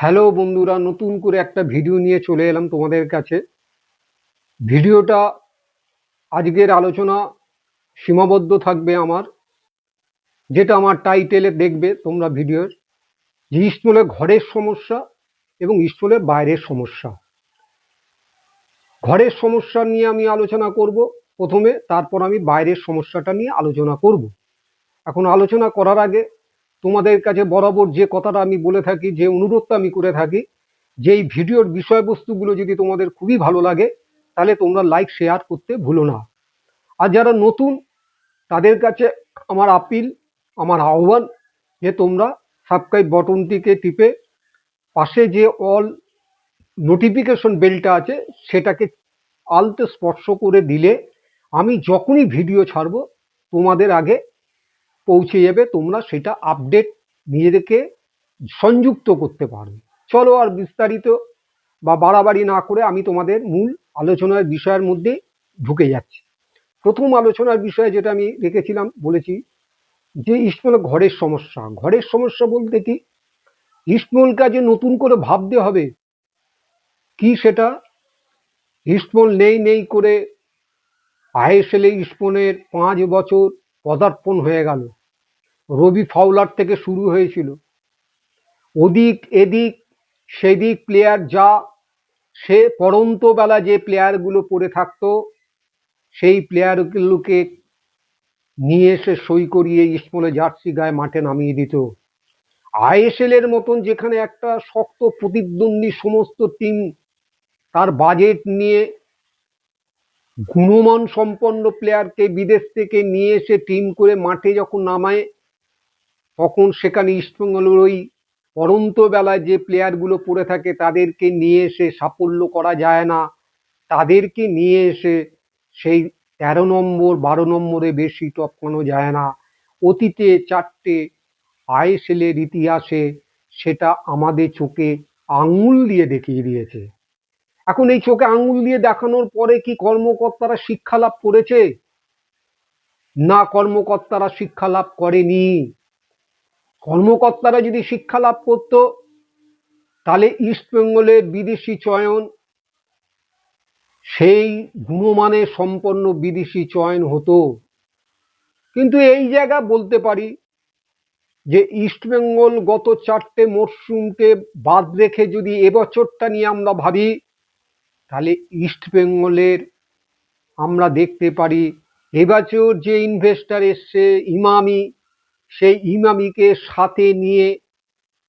Hello বন্ধুরা, নতুন করে একটা ভিডিও নিয়ে চলে এলাম তোমাদের কাছে। ভিডিওটা আজকের আলোচনা সীমাবদ্ধ থাকবে আমার, যেটা আমার টাইটেলে দেখবে তোমরা ভিডিওর। যে স্কুলে ঘরের সমস্যা এবং স্কুলের বাইরের সমস্যা। ঘরের সমস্যা নিয়ে আমি আলোচনা করব প্রথমে, তারপর আমি বাইরের সমস্যাটা নিয়ে আলোচনা করব। এখন আলোচনা করার আগে তোমাদের কাছে বরাবর যে কথাটা আমি বলে থাকি, যে অনুরোধটা আমি করে থাকি, যে এই ভিডিওর বিষয়বস্তুগুলো যদি তোমাদের খুবই ভালো লাগে, তাহলে তোমরা লাইক শেয়ার করতে ভুলো না। আর যারা নতুন, তাদের কাছে আমার আপিল আমার আহ্বান যে তোমরা সাবস্ক্রাইব বটনটিকে টিপে পাশে যে অল নোটিফিকেশন বেলটা আছে, সেটাকে আলতে স্পর্শ করে দিলে আমি যখনই ভিডিও ছাড়বো, তোমাদের আগে পৌঁছে যাবে, তোমরা সেটা আপডেট নিজেদেরকে সংযুক্ত করতে পারবে। চলো আর বিস্তারিত বা বাড়াবাড়ি না করে আমি তোমাদের মূল আলোচনার বিষয়ের মধ্যে ঢুকে যাচ্ছি। প্রথম আলোচনার বিষয়ে যেটা আমি রেখেছিলাম, বলেছি যে ইস্টমল ঘরের সমস্যা। ঘরের সমস্যা বলতে কি? ইস্টমল কাজে নতুন করে ভাবতে হবে। কি সেটা? ইস্টমল নেই নেই করে আইএসএল ইস্টমনের পাঁচ বছর পদার্পণ হয়ে গেল। রবি ফাউলার থেকে শুরু হয়েছিল। ওদিক, এদিক, সেদিক প্লেয়ার যা, সে পরন্ত বেলা যে প্লেয়ারগুলো পড়ে থাকতো, সেই প্লেয়ারগুলোকে নিয়ে এসে সই করিয়ে ইসমলে জার্সি গায়ে মাঠে নামিয়ে দিত। আইএসএল এর মতন যেখানে একটা শক্ত প্রতিদ্বন্দ্বী সমস্ত টিম তার বাজেট নিয়ে গুণমান সম্পন্ন প্লেয়ারকে বিদেশ থেকে নিয়ে এসে টিম করে মাঠে যখন নামায়, তখন সেখানে ইস্টবেঙ্গলের ওই পরন্ত বেলায় যে প্লেয়ারগুলো পড়ে থাকে, তাদেরকে নিয়ে এসে সাফল্য করা যায় না। তাদেরকে নিয়ে এসে সেই তেরো নম্বর, বারো নম্বরে বেশি টপকানো যায় না। অতীতে চারটে আইএসএলের ইতিহাসে সেটা আমাদের চোখে আঙুল দিয়ে দেখিয়ে দিয়েছে। এখন এই চোখে আঙুল দিয়ে দেখানোর পরে কি কর্মকর্তারা শিক্ষা লাভ করেছে? না, কর্মকর্তারা শিক্ষা লাভ করেনি। কর্মকর্তারা যদি শিক্ষা লাভ করত, তাহলে ইস্ট বেঙ্গলের বিদেশি চয়ন, সেই গুণমানের সম্পন্ন বিদেশি চয়ন হতো। কিন্তু এই জায়গা বলতে পারি যে ইস্টবেঙ্গল গত চারটে মরশুমকে বাদ রেখে যদি এবছরটা নিয়ে আমরা ভাবি তাহলে ইস্ট বেঙ্গলের আমরা দেখতে পারি, এবছর যে ইনভেস্টার এসছে ইমামি, সেই ইমামিকে সাথে নিয়ে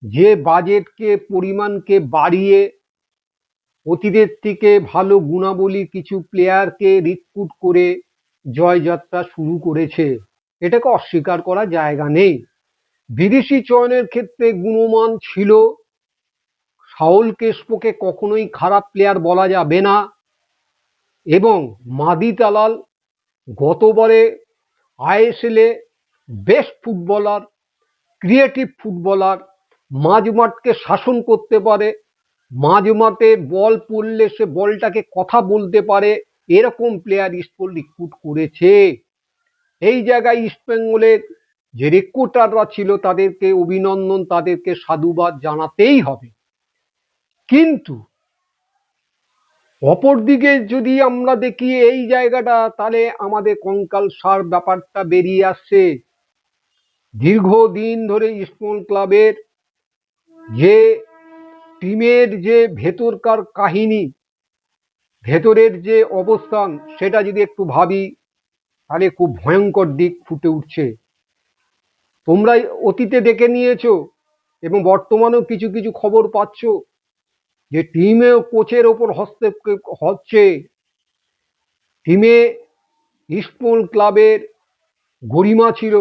যে বাজেটকে পরিমাণকে বাড়িয়ে অতীতের থেকে ভালো গুণাবলী কিছু প্লেয়ারকে রিক্রুট করে জয়যাত্রা শুরু করেছে। এটাকে অস্বীকার করা জায়গা নেই। বিদেশি চয়নের ক্ষেত্রে গুণমান ছিল সাউল কেশপোকে কখনোই খারাপ প্লেয়ার বলা যাবে না। এবং মাদি তালাল গতবারে আইএসএলে বেস্ট ফুটবলার, ক্রিয়েটিভ ফুটবলার মাঝমাঠকে শাসন করতে পারে, মাঝমাঠে বল পড়লে সে বলটাকে কথা বলতে পারে, এরকম প্লেয়ার ইস্টবেঙ্গল রিক্রুট করেছে। এই জায়গায় ইস্টবেঙ্গলের যে রিক্রুটাররা ছিল তাদেরকে অভিনন্দন, তাদেরকে সাধুবাদ জানাতেই হবে। কিন্তু অপরদিকে যদি আমরা দেখি এই জায়গাটা, তাহলে আমাদের কঙ্কাল সার ব্যাপারটা বেরিয়ে আসছে। দীর্ঘদিন ধরে ইস্টবেঙ্গল ক্লাবের যে টিমের যে ভেতরকার কাহিনী, ভেতরের যে অবস্থান, সেটা যদি একটু ভাবি, তাহলে খুব ভয়ঙ্কর দিক ফুটে উঠছে। তোমরা অতীতে দেখে নিয়েছো এবং বর্তমানেও কিছু কিছু খবর পাচ্ছ। যে টিমে কোচের ওপর হস্তক্ষেপ হচ্ছে, টিমে ইস্টবেঙ্গল ক্লাবের গরিমা ছিল,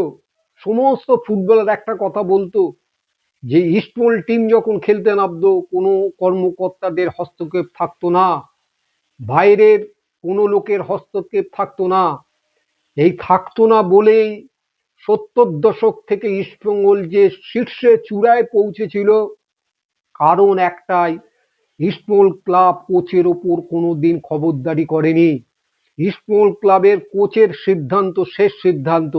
সমস্ত ফুটবলার একটা কথা বলতো, যে ইস্টবেঙ্গল টিম যখন খেলতে নামতো, কোনো কর্মকর্তাদের হস্তক্ষেপ থাকতো না, বাইরের কোনো লোকের হস্তক্ষেপ থাকতো না। এই থাকতো না বলেই সত্তর দশক থেকে ইস্টবেঙ্গল যে শীর্ষে চূড়ায় পৌঁছেছিল, কারণ একটাই ইস্টবেঙ্গল ক্লাব কোচের ওপর কোনো দিন খবরদারি করেনি। ইস্টবেঙ্গল ক্লাবের কোচের সিদ্ধান্ত শেষ সিদ্ধান্ত।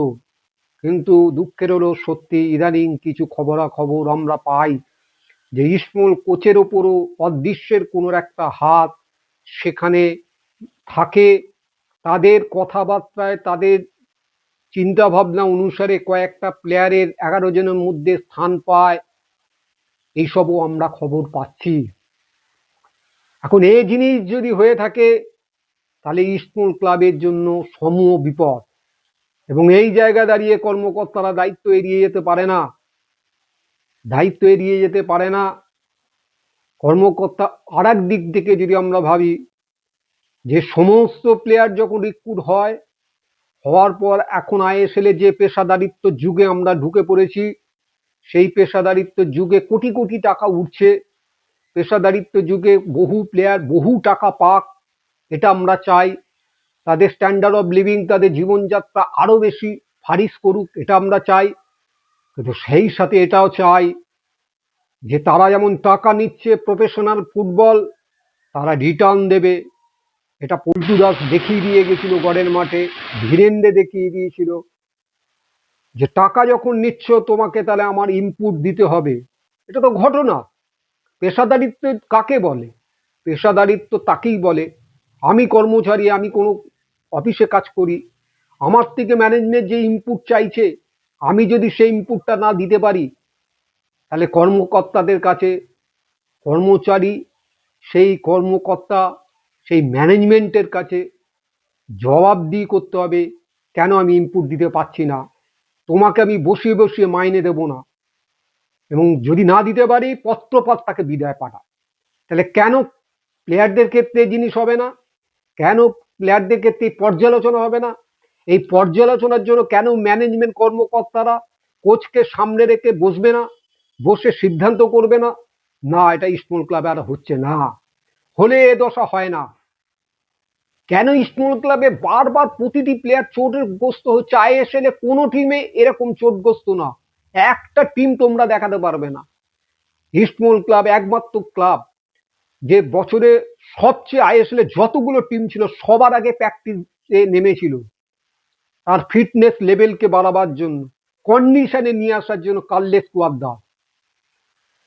কিন্তু দুঃখের হলো, সত্যি ইদানিং কিছু খবরাখবর আমরা পাই যে ইসমল কোচের ওপরও অদৃশ্যের কোনো একটা হাত সেখানে থাকে। তাদের কথাবার্তায়, তাদের চিন্তা ভাবনা অনুসারে কয়েকটা প্লেয়ারের এগারো জনের মধ্যে স্থান পায়। এইসবও আমরা খবর পাচ্ছি। এখন এই জিনিস যদি হয়ে থাকে, তাহলে ইস্টমোল ক্লাবের জন্য সমূহ বিপদ। এবং এই জায়গা দাঁড়িয়ে কর্মকর্তারা দায়িত্ব এড়িয়ে যেতে পারে না। দায়িত্ব এড়িয়ে যেতে পারে না। কর্মকর্তা আর দিক থেকে যদি আমরা ভাবি, যে সমস্ত প্লেয়ার যখন রিক্রুট হয়, হওয়ার পর এখন আইএসএল যে পেশাদারিত্ব যুগে আমরা ঢুকে পড়েছি, সেই পেশাদারিত্ব যুগে কোটি কোটি টাকা উঠছে। পেশাদারিত্ব যুগে বহু প্লেয়ার বহু টাকা পাক, এটা আমরা চাই। তাদের স্ট্যান্ডার্ড অফ লিভিং তাদের জীবনযাত্রা আরও বেশি ফারিস করুক, এটা আমরা চাই। কিন্তু সেই সাথে এটাও চাই যে তারা যেমন টাকা নিচ্ছে প্রফেশনাল ফুটবল তারা রিটার্ন দেবে। এটা পল্টু দাস দেখিয়ে দিয়ে গেছিল গড়ের মাঠে ধীরেন্দ্রে দেখিয়ে দিয়েছিল যে টাকা যখন নিচ্ছ তোমাকে তাহলে আমার ইনপুট দিতে হবে। এটা তো ঘটনা। পেশাদারিত্ব কাকে বলে? পেশাদারিত্ব তাকেই বলে, আমি কর্মচারী, আমি কোনো অফিসে কাজ করি, আমার থেকে ম্যানেজমেন্ট যে ইনপুট চাইছে, আমি যদি সেই ইনপুটটা না দিতে পারি, তাহলে কর্মকর্তাদের কাছে, কর্মচারী সেই কর্মকর্তা, সেই ম্যানেজমেন্টের কাছে জবাবদিহি করতে হবে, কেন আমি ইনপুট দিতে পারছি না? তোমাকে আমি বসিয়ে বসিয়ে মাইনে দেব না। এবং যদি না দিতে পারি পত্রপাত তাকে বিদায় পাঠা তাহলে কেন প্লেয়ারদের ক্ষেত্রে জিনিস হবে না? কেন প্লেয়ারদের ক্ষেত্রে পর্যালোচনা হবে না? এই পর্যালোচনার জন্য কেন ম্যানেজমেন্ট কর্মকর্তারা কোচকে সামনে রেখে বসবে না? বসে সিদ্ধান্ত করবে না? না, এটা স্মল ক্লাবে আর হচ্ছে না। হলে এ দশা হয় না। কেন স্মল ক্লাবে বারবার প্রতিটি প্লেয়ার চোটের গ্রস্ত হচ্ছে? আইএসএল এ কোনো টিমে এরকম চোটগ্রস্ত না। একটা টিম তোমরা দেখাতে পারবে না। ইস্টমোল ক্লাব একমাত্র ক্লাব যে বছরে সবচেয়ে আইএসএল এ যতগুলো টিম ছিল সবার আগে প্র্যাকটিসে নেমেছিল। তার ফিটনেস লেভেলকে বাড়াবার জন্য কন্ডিশনে নিয়ে আসার জন্য কার্লেস কুয়াদ্দা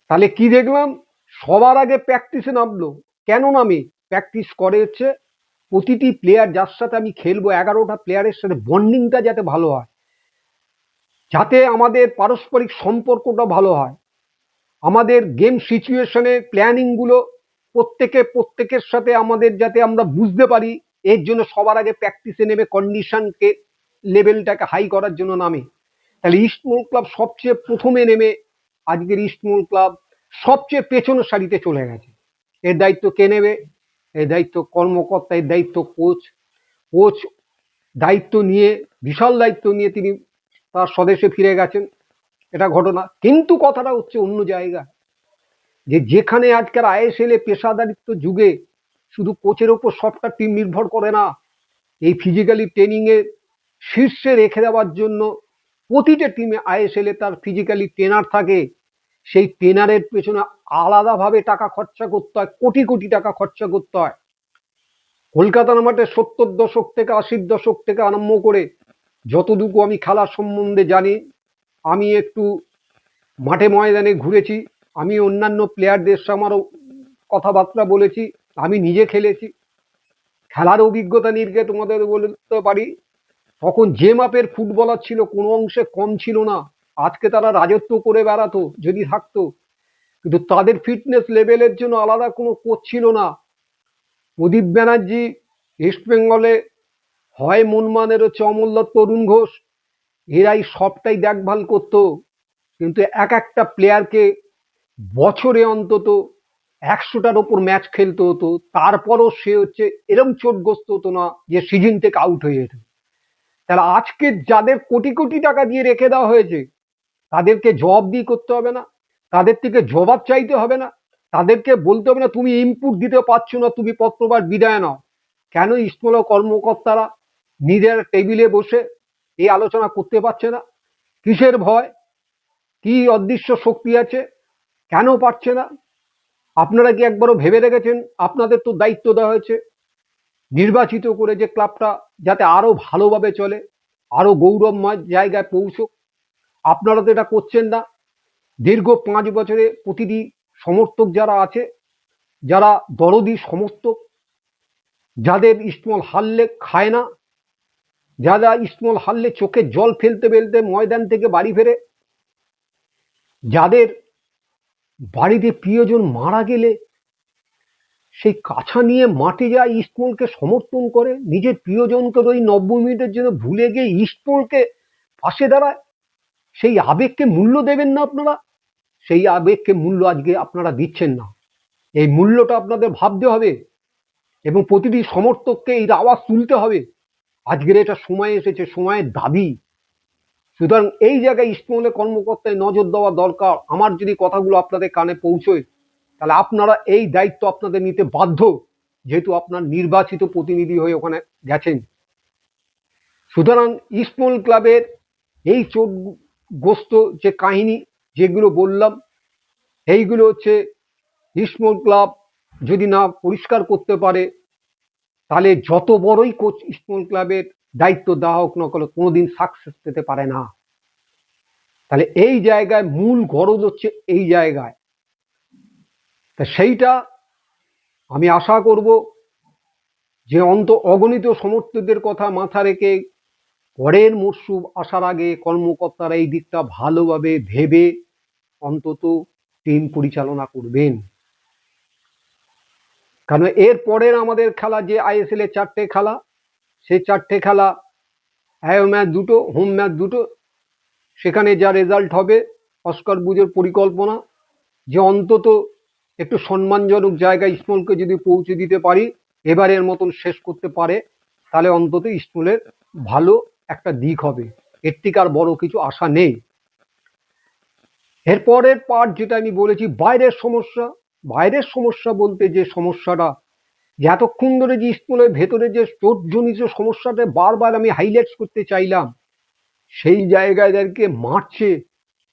তাহলে কি দেখলাম? সবার আগে প্র্যাকটিসে নামলো। কেন নামে? প্র্যাকটিস করে হচ্ছে প্রতিটি প্লেয়ার যার সাথে আমি খেলব, এগারোটা প্লেয়ারের সাথে বন্ডিংটা যাতে ভালো হয়। যাতে আমাদের পারস্পরিক সম্পর্কটা ভালো হয়। আমাদের গেম সিচুয়েশনে প্ল্যানিংগুলো প্রত্যেকে প্রত্যেকের সাথে আমাদের যাতে আমরা বুঝতে পারি, এর জন্য সবার আগে প্র্যাকটিসে নেবে কন্ডিশনকে লেভেলটাকে হাই করার জন্য নামে। তাহলে ইস্টমোল ক্লাব সবচেয়ে প্রথমে নেমে আজকের ইস্টমোল ক্লাব সবচেয়ে পেছনের সারিতে চলে গেছে। এর দায়িত্ব কে নেবে? এর দায়িত্ব কর্মকর্তা, এর দায়িত্ব কোচ কোচ দায়িত্ব নিয়ে, বিশাল দায়িত্ব নিয়ে তিনি তার স্বদেশে ফিরে গেছেন। এটা ঘটনা। কিন্তু কথাটা হচ্ছে অন্য জায়গায় যে যেখানে আজকের আইএসএল এ পেশাদারিত্ব যুগে শুধু কোচের ওপর সবটা টিম নির্ভর করে না, এই ফিজিক্যালি ট্রেনিং এর শীর্ষে রেখে দেওয়ার জন্য প্রতিটা টিমে আইএসএল তার ফিজিক্যালি ট্রেনার থাকে। সেই ট্রেনারের পেছনে আলাদাভাবে টাকা খরচা করতে হয়, কোটি কোটি টাকা খরচা করতে হয়। কলকাতার মাঠে সত্তর দশক থেকে আশির দশক থেকে আরম্ভ করে যতটুকু আমি খেলার সম্বন্ধে জানি, আমি একটু মাঠে ময়দানে ঘুরেছি, আমি অন্যান্য প্লেয়ারদের আমারও কথাবার্তা বলেছি, আমি নিজে খেলেছি। খেলার অভিজ্ঞতা নির্গে তোমাদের বলতে পারি, তখন যে মাপের ফুটবলার ছিল কোনো অংশে কম ছিল না। আজকে তারা রাজত্ব করে বেড়াতো, যদি থাকতো। কিন্তু তাদের ফিটনেস লেভেলের জন্য আলাদা কোনো কোচ ছিল না। প্রদীপ ব্যানার্জি ইস্ট বেঙ্গলে হয় মনমানের হচ্ছে অমূল্য তরুণ ঘোষ। এরাই সবটাই দেখভাল করতো। কিন্তু এক একটা প্লেয়ারকে বছরে অন্তত একশোটার ওপর ম্যাচ খেলতে হতো। তারপরও সে হচ্ছে এরম চোটগ্রস্ত হতো না যে সিজন থেকে আউট হয়ে যেত। তাহলে আজকে যাদের কোটি কোটি টাকা দিয়ে রেখে দেওয়া হয়েছে, তাদেরকে জবাবদিহি করতে হবে না। তাদের থেকে জবাব চাইতে হবে না। তাদেরকে বলতে হবে না, তুমি ইনপুট দিতে পারছ না, তুমি পত্রবার বিদায় নাও। কেন? স্কুল কর্মকর্তারা নিজের টেবিলে বসে এই আলোচনা করতে পারছে না। কিসের ভয়? কি অদৃশ্য শক্তি আছে? কেন পারছে না? আপনারা কি একবারও ভেবে রেখেছেন আপনাদের তো দায়িত্ব দেওয়া হয়েছে। নির্বাচিত করে যে ক্লাবটা যাতে আরও ভালোভাবে চলে, আরও গৌরবময় জায়গায় পৌঁছুক। আপনারা তো এটা করছেন না। দীর্ঘ পাঁচ বছরে প্রতিটি সমর্থক যারা আছে, যারা দরদি সমর্থক, যাদের ইস্টমল হারলে খায় না যারা ইস্টমল হারলে চোখে জল ফেলতে ফেলতে ময়দান থেকে বাড়ি ফেরে। যাদের বাড়িতে প্রিয়জন মারা গেলে সেই কাছা নিয়ে মাঠে যায় ইস্টমলকে সমর্থন করে। নিজের প্রিয়জনকে ওই নব্বই মিনিটের জন্য ভুলে গিয়ে ইস্টমলকে পাশে দাঁড়ায়। সেই আবেগকে মূল্য দেবেন না আপনারা। সেই আবেগকে মূল্য আজকে আপনারা দিচ্ছেন না। এই মূল্যটা আপনাদের ভাবতে হবে এবং প্রতিটি সমর্থককে এই আওয়াজ তুলতে হবে। আজকের এটা সময় এসেছে, সময়ের দাবি। সুতরাং এই জায়গায় ইস্টমহলের কর্মকর্তায় নজর দেওয়া দরকার। আমার যদি কথাগুলো আপনাদের কানে পৌঁছয়, তাহলে আপনারা এই দায়িত্ব আপনাদের নিতে বাধ্য, যেহেতু আপনার নির্বাচিত প্রতিনিধি হয়ে ওখানে গেছেন। সুতরাং ইস্টমহল ক্লাবের এই চোটগ্রস্ত যে কাহিনী যেগুলো বললাম, এইগুলো হচ্ছে ইস্টমহল ক্লাব যদি না পরিষ্কার করতে পারে তাহলে যত বড়ই কোচ ইস্টমহল ক্লাবের দায়িত্ব দেওয়া হোক না কেন, কোনোদিন সাকসেস পেতে পারে না। তাহলে এই জায়গায় মূল গরজ হচ্ছে এই জায়গায়। তা সেইটা আমি আশা করব যে অন্ত অগণিত সমর্থকদের কথা মাথা রেখে পরের মরশুম আসার আগে কর্মকর্তারা এই দিকটা ভালোভাবে ভেবে অন্তত টিম পরিচালনা করবেন। কারণ এর পরের আমাদের খেলা যে আইএসএল এর চারটে খেলা, সেই চারটে খেলা অ্যাও ম্যাচ দুটো হোম ম্যাচ দুটো, সেখানে যা রেজাল্ট হবে অস্কার বুঝের পরিকল্পনা, যে অন্তত একটু সম্মানজনক জায়গায় স্কুলকে যদি পৌঁছে দিতে পারি, এবারের মতন শেষ করতে পারে, তাহলে অন্তত স্কুলের ভালো একটা দিক হবে। এর থেকে আর বড় কিছু আশা নেই। এরপরের পার্ট যেটা আমি বলেছি, বাইরের সমস্যা বাইরের সমস্যা বলতে যে সমস্যাটা যে এতক্ষণ ধরে যে স্কুলের ভেতরে যে চোটজনিত সমস্যাটা বারবার আমি হাইলাইটস করতে চাইলাম, সেই জায়গায়দেরকে মার্চে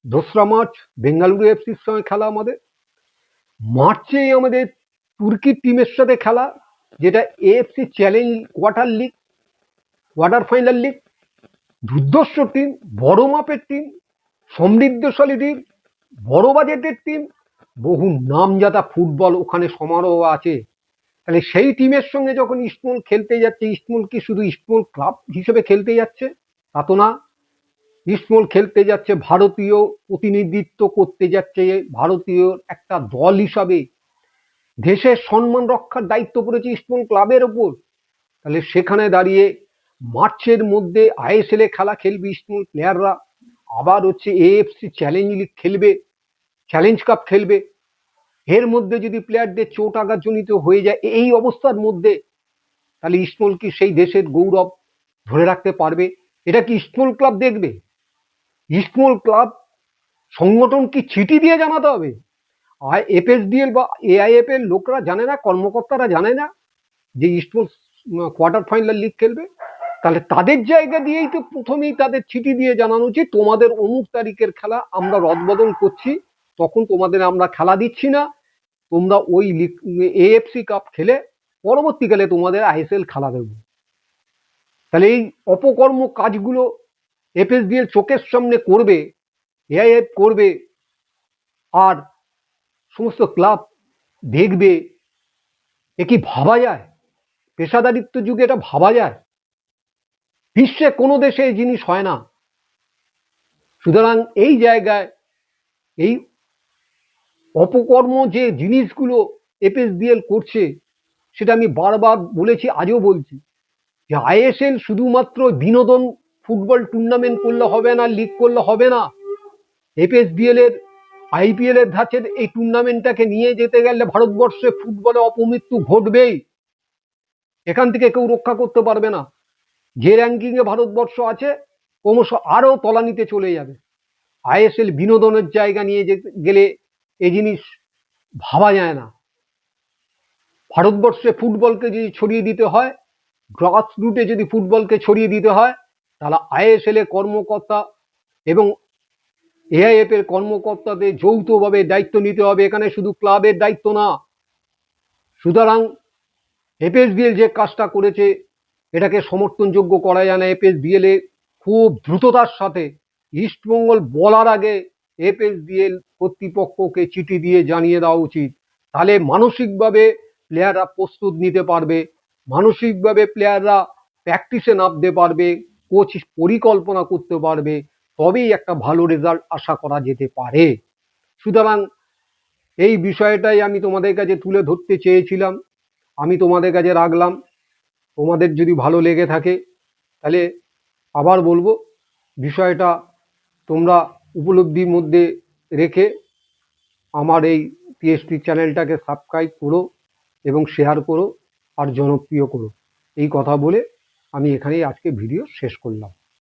দোসরা মার্চ, বেঙ্গালুরু এফসির সঙ্গে খেলা আমাদের। মার্চেই আমাদের তুর্কির টিমের সাথে খেলা, যেটা AFC challenge quarter league quarter final league দুর্দর্শ team বড় মাপের টিম সমৃদ্ধশালী টিম বড় বাজেটের টিম বহু নামজাদা ফুটবল ওখানে সমারোহ আছে। তাহলে সেই টিমের সঙ্গে যখন ইস্টমল খেলতে যাচ্ছে, ইস্টমল কি শুধু ইস্টমল ক্লাব হিসেবে খেলতে যাচ্ছে? তা তো না। ইস্টমল খেলতে যাচ্ছে, ভারতীয় প্রতিনিধিত্ব করতে যাচ্ছে, ভারতীয় একটা দল হিসাবে। দেশের সম্মান রক্ষার দায়িত্ব পড়েছে ইস্টমল ক্লাবের ওপর। তাহলে সেখানে দাঁড়িয়ে মার্চের মধ্যে আইএসএল এ খেলা খেলবে ইস্টমল প্লেয়াররা আবার হচ্ছে এএফসি চ্যালেঞ্জ লিগ খেলবে। চ্যালেঞ্জ কাপ খেলবে। এর মধ্যে যদি প্লেয়ারদের চোট আঘাতজনিত হয়ে যায়, এই অবস্থার মধ্যে তাহলে ইস্টমল কি সেই দেশের গৌরব ধরে রাখতে পারবে? এটা কি ইস্টমল ক্লাব দেখবে? ইস্টমল ক্লাব সংগঠন কি চিঠি দিয়ে জানাতে হবে? আর এফএসডিএল বা এআইএফ এর লোকরা জানে না, কর্মকর্তারা জানে না যে ইস্টমল কোয়ার্টার ফাইনাল লিগ খেলবে? তাহলে তাদের জায়গা দিয়েই তো প্রথমেই তাদের চিঠি দিয়ে জানানো উচিত, তোমাদের অমুক তারিখের খেলা আমরা রদবদল করছি। তখন তোমাদের আমরা খেলা দিচ্ছি না। তোমরা ওই এএফসি কাপ খেলে পরবর্তীকালে তোমাদের আইএসএল খেলা দেব। তাহলে এই অপকর্ম কাজগুলো এফএসডিএল চোখের সামনে করবে এআইএফ করবে, আর সমস্ত ক্লাব দেখবে, এ কি ভাবা যায়? পেশাদারিত্ব যুগে এটা ভাবা যায়। বিশ্বে কোনো দেশে এই জিনিস হয় না। সুতরাং এই জায়গায় এই অপকর্ম যে জিনিসগুলো এফএসডিএল করছে, সেটা আমি বারবার বলেছি, আজও বলছি। যে আইএসএল শুধুমাত্র বিনোদন ফুটবল টুর্নামেন্ট করলে হবে না, লিগ করলে হবে না। এফএসডিএল এর, আইপিএল এর ধাঁচের এই টুর্নামেন্টটাকে নিয়ে যেতে গেলে ভারতবর্ষে ফুটবলে অপমৃত্যু ঘটবেই। এখান থেকে কেউ রক্ষা করতে পারবে না। যে র্যাঙ্কিং এ ভারতবর্ষ আছে, ক্রমশ আরও তলানিতে চলে যাবে। আইএসএল বিনোদনের জায়গা নিয়ে গেলে এই জিনিস ভাবা যায় না। ভারতবর্ষে ফুটবলকে যদি ছড়িয়ে দিতে হয় গ্রাস রুটে যদি ফুটবলকে ছড়িয়ে দিতে হয়, তাহলে আইএসএল এর কর্মকর্তা এবং এআইএফ এর কর্মকর্তাদের যৌথভাবে দায়িত্ব নিতে হবে। এখানে শুধু ক্লাবের দায়িত্ব না, সুতরাং এফএসবিএল যে কাজটা করেছে, এটাকে সমর্থনযোগ্য করা যায় না। এফএসবিএল এ খুব দ্রুততার সাথে ইস্টবেঙ্গল বলার আগে এফএসবিএল কর্তৃপক্ষকে চিঠি দিয়ে জানিয়ে দেওয়া উচিত। তাহলে মানসিকভাবে প্লেয়াররা প্রস্তুত নিতে পারবে, মানসিকভাবে প্লেয়াররা প্র্যাকটিসে নামতে পারবে কোচ পরিকল্পনা করতে পারবে, তবেই একটা ভালো রেজাল্ট আশা করা যেতে পারে। সুতরাং এই বিষয়টাই আমি তোমাদের কাছে তুলে ধরতে চেয়েছিলাম, আমি তোমাদের কাছে রাখলাম। তোমাদের যদি ভালো লেগে থাকে, তাহলে আবার বলব, বিষয়টা তোমরা উপলব্ধির মধ্যে রেখে আমার এই টিএসপি চ্যানেলটাকে সাবস্ক্রাইব করো এবং শেয়ার করো আর জনপ্রিয় করো। এই কথা বলে আমি এখানেই আজকে ভিডিও শেষ করলাম।